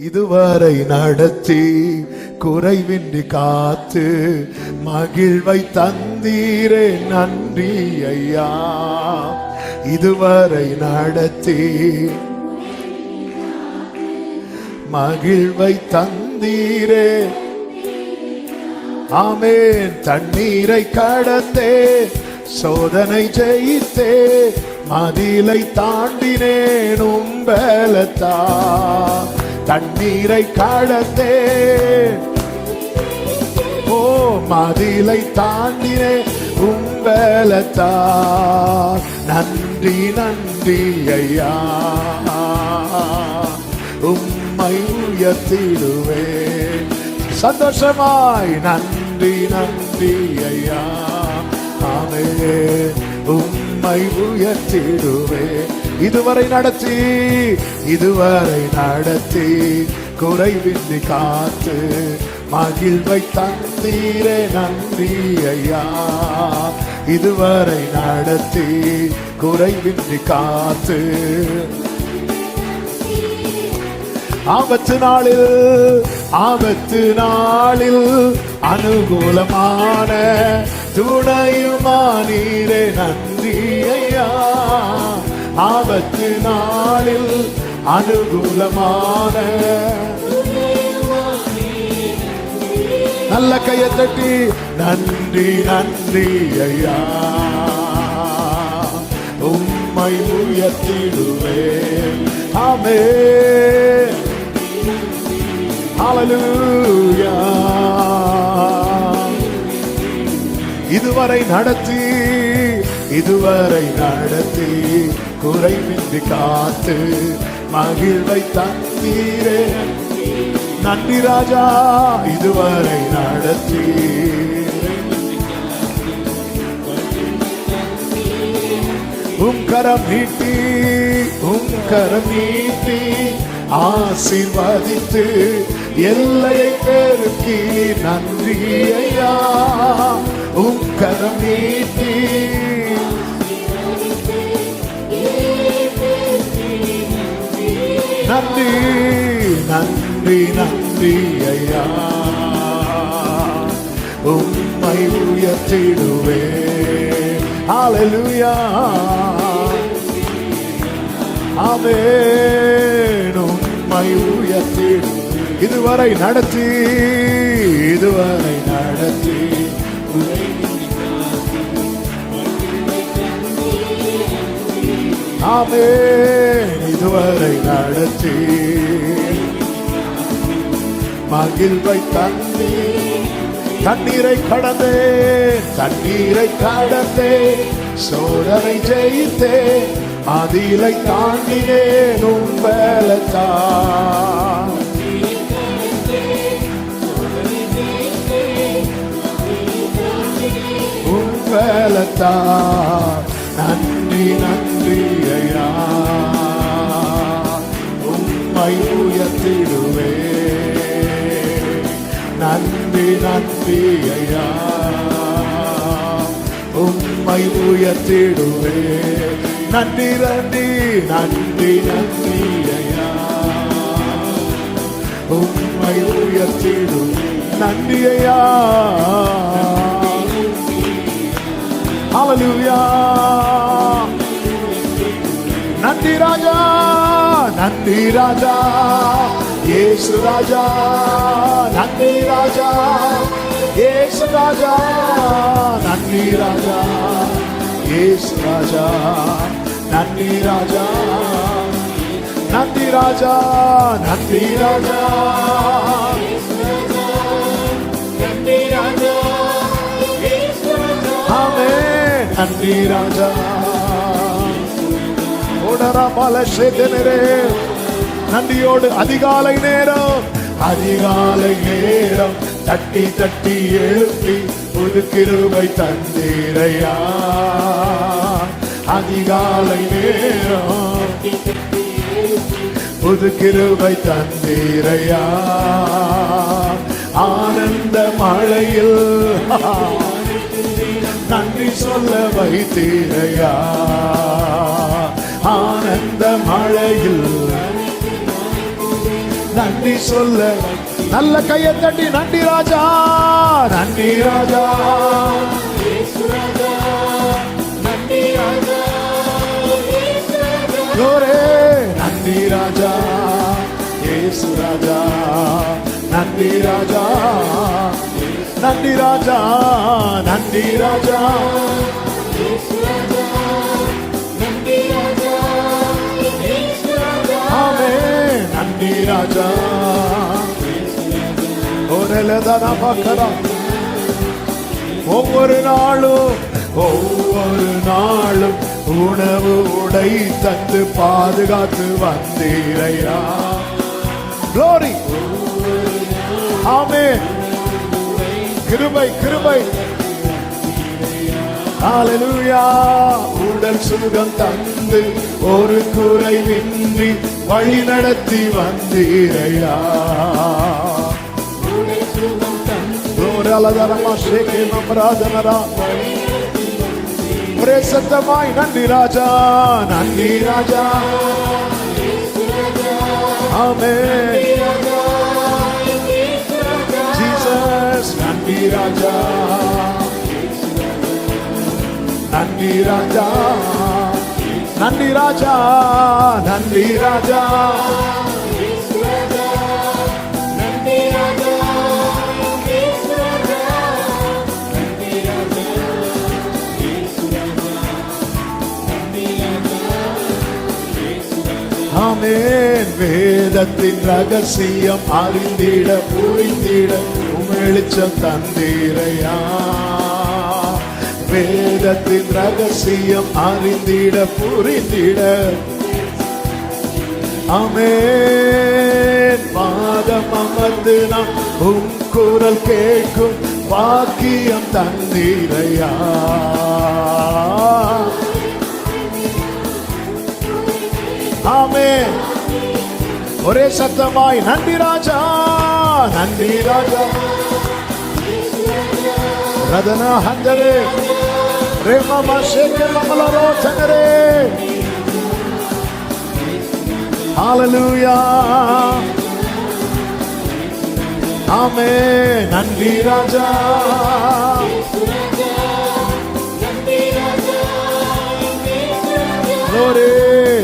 இதுவரை நடத்தி குறைவின்றி காத்து மகிழ்வை தந்தீரே நன்றி ஐயா. இதுவரை நடத்தி மகிழ்வை தந்தீரே. ஆமேன். தண்ணீரை கடத்தே சோதனை ஜெயித்தே மதிலை தாண்டினேன் உம்பலத்தா தண்ணீரை கடந்தே ஓ மதிலை தாண்டினே உம்பலத்தா நன்றி நன்றி ஐயா. உம்மை உயர்த்திடுவே சந்தோஷமாய் நன்றி நன்றி ஐயா. ஆமே உம் உம்மை உயர்த்திடுவே. இதுவரை நடத்தி இதுவரை நடத்தி குறைவின்றி காத்து மகிழ்வை தந்தீரே நன்றி ஐயா. இதுவரை நடத்தி குறைவின்றி காத்து. ஆபத்து நாளில் ஆபத்து நாளில் அனுகூலமான துணையுமா நீரே நன்றி. ஐயா ஆபத்து நாளில் அனுகூலமான நல்ல கையை தட்டி நன்றி நன்றி ஐயா. உம்மை உயர்த்திடுவேன். ஆமே ஹalleluya இதுவரை நடத்தி இதுவரை நடத்தி குறைவின்றி காத்து மகிழ்வை தந்தீரே. நன்றி ராஜா இதுவரை நடத்தி. உம் கரம் நீட்டி உம் கரம் நீட்டி ஆசீர்வதித்து எல்லையை பெருக்கி நன்றி ஐயா உம் கரம் நீட்டி நன்றி நன்றி நன்றி ஐயா. உம்மை உயர்த்திடுவே. அலலுயா ஆமென். உயர்த்திடு. இதுவரை நடத்தி இதுவரை நடத்தி ஆமென் இதுவரை நடத்தி மகிழ்வை தந்தி தண்ணீரை கடந்தே தண்ணீரை கடந்தே சோதனை ஜெயித்தே அதிலை தாண்டினேன் உம்பலத்தான் உம்பலத்தான் உம்மை உயர்த்திடுவே. நன்றி நன்றி ஐயா. உம்மை உயர்த்திடுவே. நன்றி நன்றி நன்றி நன்றி ஐயா. உம்மை உயர்த்திடுவே. நன்றி ஐயா. Hallelujah. Nandi Raja. நன்றி ராஜா ஏசு ராஜா நன்றி ராஜா ஏசு ராஜா நன்றி ராஜா ஏசு ராஜா நன்றி ராஜா நன்றி ராஜா நன்றி ராஜா. ஆமென். நன்றி ராஜா. நன்றியோடு அதிகாலை நேரம். அதிகாலை நேரம். தட்டி தட்டி எழுப்பி புது கிருபை தந்தீரையா. அதிகாலை நேரம். புது கிருபை தந்தீரையா. ஆனந்த மழையில் நன்றி சொல்ல வைத்தீரையா. ஆனந்த மழையில். நன்றி சொல்ல. நல்ல கையை தட்டி நன்றி ராஜா. நன்றி ராஜா. நன்றி ராஜா. இயேசு ராஜா. நன்றி ராஜா. நன்றி ராஜா. நன்றி ராஜா. ராஜா. ஒவ்வொரு நாளும் ஒவ்வொரு நாளும் உணவு உடை தந்து பாதுகாத்து வந்தீரையா. Glory. ஆமே கிருபை கிருபை. ஹalleluya உடல் சுகம் தந்து ஒரு குறைவின்றி வழி நடத்தி வந்தீரையா. ஒரே சத்தமாய் நன்றி ராஜா நன்றி ராஜா. ஆமே ஜீசஸ் நன்றி ராஜா. நன்றி ராஜா. நன்றி ராஜா நன்றி ராஜா. ஆமென். வேதத்தின் ரகசியம் அறிந்திட புரிந்திட உமிழ்ச்சம் தந்தீரையா. வேதத்தின் ரகசியம் அறிந்திட புரிந்திட. அமேன் பாதம் அமர்ந்து நாம் உன் குரல் கேட்கும் பாக்கியம் தந்தீரையா. ஆமென். ஒரே சத்தமாய் நன்றி ராஜா நன்றி ராஜா. ரதனா ஹந்தரே ஹalleluya ஆமே நன்றி ராஜா glory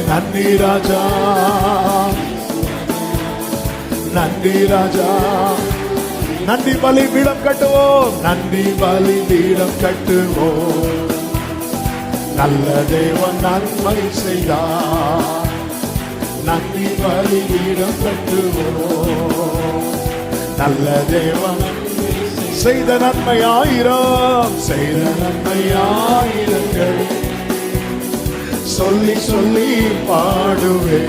நன்றி ராஜா நன்றி ராஜா நன்றி பலி பீடம் கட்டுவோம். நன்றி பலி பீடம் கட்டுவோம். நல்ல தேவன் நன்மை செய்தார். நன்றி பலி பீடம் கட்டுவோம். நல்ல தேவன் செய்த நன்மை ஆயிரம். செய்த நன்மை ஆயிரங்கள். சொல்லி சொல்லி பாடுவே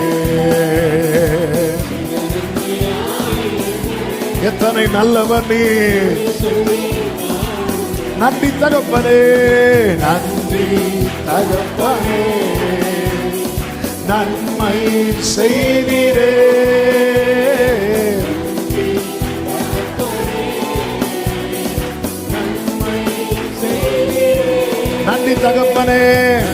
எத்தனை நல்லவர் நீ நன்றி தகப்பனே நன்றி தகப்பனே. நன்மை செய்தீரே. நன்றி தகப்பனே.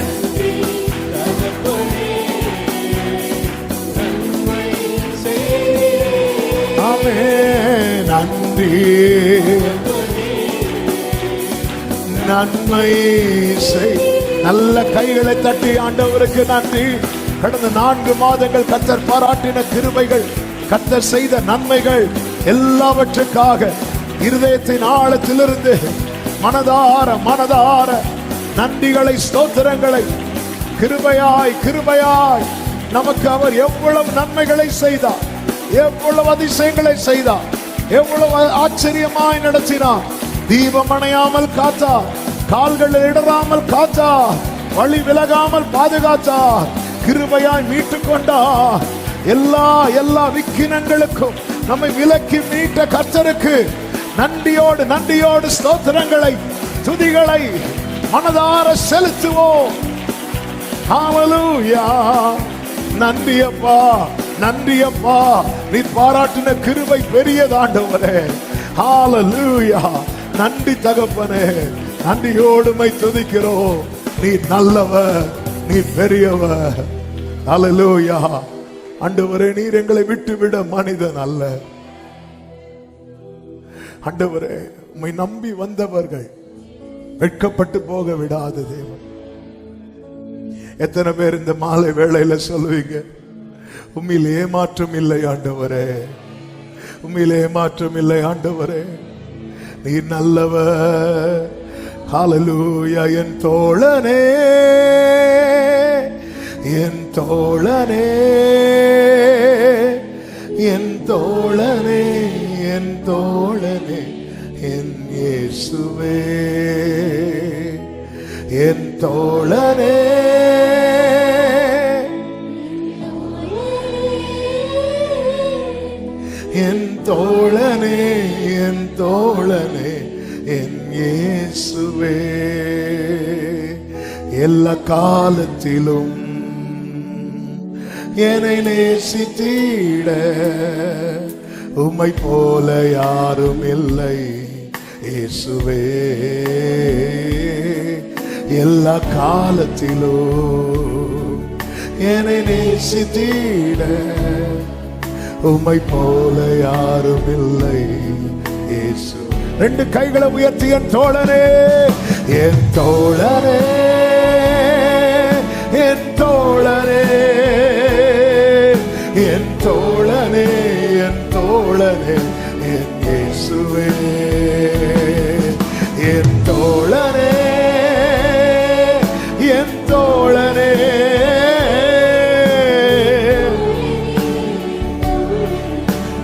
ஆமே நன்றி நன்மை செய். நல்ல கைகளை தட்டி ஆண்டவருக்கு நன்றி. கடந்த நான்கு மாதங்கள் கத்தர் பாராட்டின கிருபைகள் கத்தர் செய்த நன்மைகள் எல்லாவற்றுக்காக இருதயத்தின் ஆழத்திலிருந்து மனதார மனதார நன்றிகளை ஸ்தோத்திரங்களை கிருபையாய் கிருபையாய் நமக்கு அவர் எவ்வளவு நன்மைகளை செய்தார் எவ்வளவு அதிசயங்களை செய்தார். எவ்வளவு ஆச்சரியமாய் நடத்தினார் தீபம் அணையாமல் காத்தா கால்கள் இடராமல் காத்தா வழி விலகாமல் பாதுகாத்தா கிருபையாய் மீட்டு கொண்டா. எல்லா எல்லா விக்கினங்களுக்கும் நம்மை விலக்கி மீட்ட கர்த்தருக்கு நன்றியோடு நன்றியோடு ஸ்தோத்திரங்களை துதிகளை மனதார செலுத்துவோம். நன்றியப்பா. நன்றி அப்பா. நீ பாராட்டின கிருபை பெரியதாண்டவரே ஹாலலூயா நன்றி தகப்பனே. நன்றியோடுமை துதிக்கிறோம். நீ நல்லவர் நீ பெரியவர். ஹalleluya அண்டவரே நீர் எங்களை விட்டுவிட மனிதன் அல்ல. அண்டவரே உம்மை நம்பி வந்தவர்கள் வெட்கப்பட்டு போக விடாத தேவன். எத்தனை பேர் இந்த மாலை வேளையில சொல்லுவீங்க? உண்மையில் ஏமாற்றம் இல்லை ஆண்டவரே. உண்மையில் ஏமாற்றம் இல்லை ஆண்டவரே. நீ நல்லவ ஹalleluya என் தோழனே. என் தோழனே. என் தோழனே. என் தோழனே. என் இயேசுவே. என் தோழனே. எல்லா காலத்திலும் என்னை நேசித்தீட. உம்மை போல யாரும் இல்லை இயேசுவே. எல்லா காலத்திலும் என்னை நேசித்தீட. உம்மை போல யாரும் இல்லை இயேசு. ரெண்டு கைகளை உயர்த்தி என் தோழனே என் தோழனே. தோழனே என் தோழனே என் தோழனே என் இயேசுவே. என் தோழனே என் தோழனே.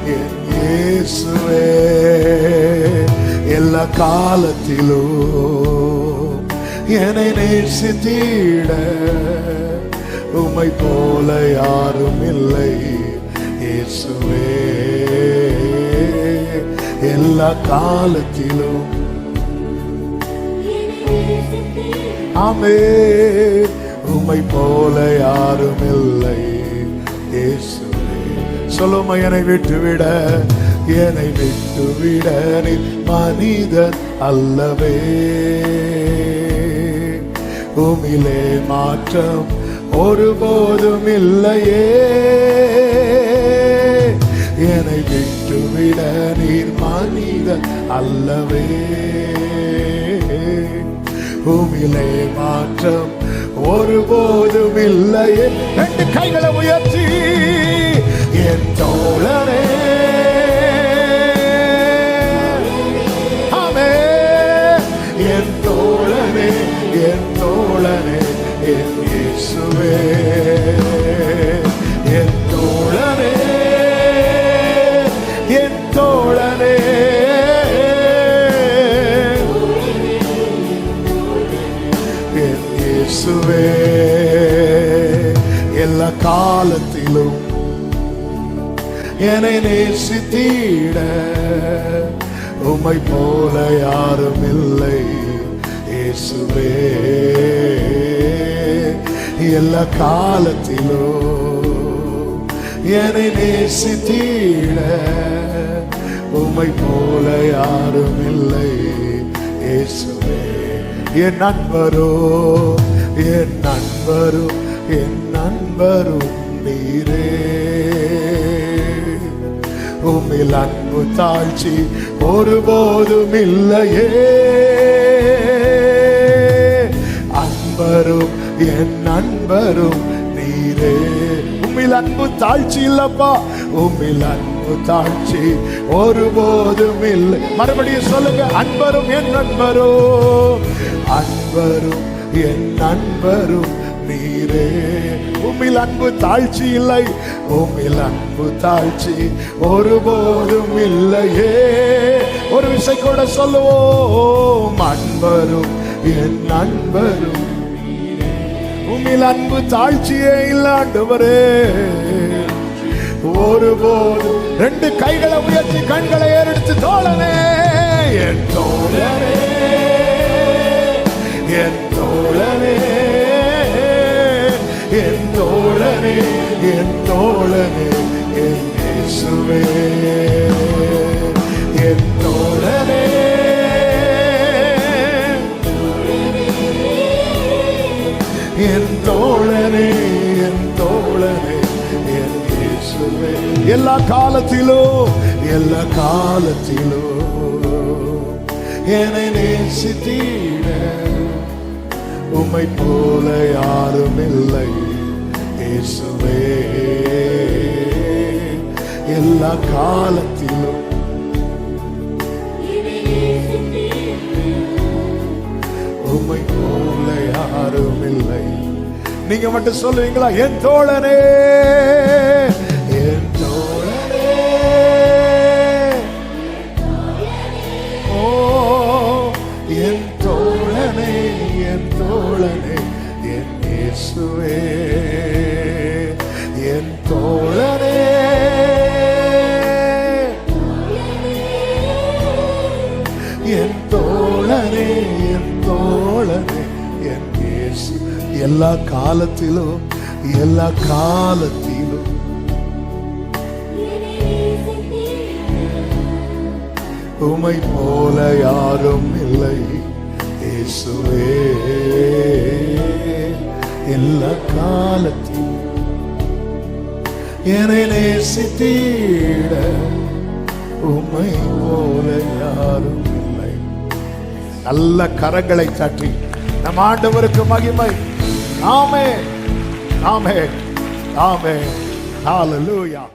என் இயேசுவே எல்லா காலத்திலும் என்னை நேசித்தீட. உம்மை போல யாரும் இல்லை. இயேசுவே எல்லா காலத்திலும். ஆமே உம்மை போல யாரும் இல்லை. இயேசுவே சொல்லுமா என்னை விட்டுவிட. என்னை விட்டுவிட நீ மனிதன் அல்லவே. உமிலே மாற்றம் ஒருபோதும் இல்லையே. என்னை விட்டுவிட நீர் மனிதன் அல்லவே. உமிலே மாற்றம் ஒருபோதும் இல்லையே. ரெண்டு கைகளை உயர்த்தி என் தோழனே. என் தோழனே என் இயேசுவே எல்லா காலத்திலும் என்னை நேசித்தீட. உமை போல யாரும் இல்லை இயேசுவே. எல்லா காலத்திலும் என்னை நேசித்தீட. உம்மை போல யாரும் இல்லை. இயேசுவே என் நண்பரோ என் நண்பரோ என் நண்பரும் நீரே. உம்மில் அன்பு தாழ்ச்சி ஒருபோதும் இல்லையே. அன்பரும் என் நண்பரும் நீரே. உம்மில் அன்பு தாழ்ச்சி இல்லப்பா உம்மில் அன்பு தாழ்ச்சி ஒருபோதும் இல்லை. மறுபடியும் சொல்லுங்க அன்பரும் என் நண்பரும் அன்பரும் என் நண்பரும் நீரே. உமில் அன்பு தாழ்ச்சி இல்லை உமில் அன்பு தாழ்ச்சி ஒருபோதும் இல்லையே. ஒரு விசை கூட சொல்லுவோம் அன்பரும் என் நண்பரும் உமில் அன்பு தாழ்ச்சியே இல்லாண்டவரே ஒருபோதும் ரெண்டு கைகளை உயர்த்தி கண்களை ஏறெடுத்து தோழனே என் தோழனே என் தோழனே என் தோழனே என் தோழனே என் இயேசுவே. எல்லா காலத்திலும் எல்லா காலத்திலும் என்னை நேசித்தீர. உம்மை போல யாரும் இல்லை இயேசுவே. எல்லா காலத்திலும் உம்மை போல யாரும் இல்லை. நீங்க மட்டும் சொல்லுவீங்களா என் தோழனே தோழனே என் இயேசுவே என் தோழனே என் தோழனே என் தோழனே என் இயேசு எல்லா காலத்திலும் எல்லா காலத்திலும் உமை போல யாரும் இல்லை இயேசுவே எல்லா காலத்தில் என்னை நேசித்தீட உம்மை போல யாரும் இல்லை. நல்ல கரங்களை தட்டி நம் ஆண்டவருக்கு மகிமை. ஆமே ஆமே ஆமே ஹalleluya.